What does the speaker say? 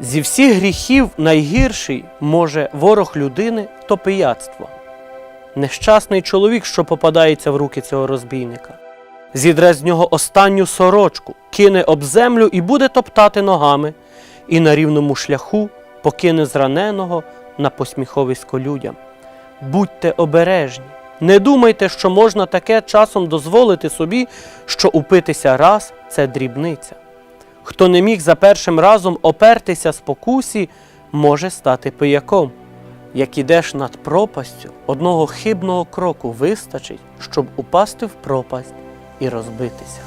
Зі всіх гріхів найгірший може ворог людини то пияцтво. Нещасний чоловік, що попадається в руки цього розбійника, зідре з нього останню сорочку, кине об землю і буде топтати ногами, і на рівному шляху покине зраненого на посміховисько людям. Будьте обережні, не думайте, що можна таке часом дозволити собі, що упитися раз це дрібниця. Хто не міг за першим разом опертися спокусі, може стати пияком. Як ідеш над пропастю, одного хибного кроку вистачить, щоб упасти в пропасть і розбитися.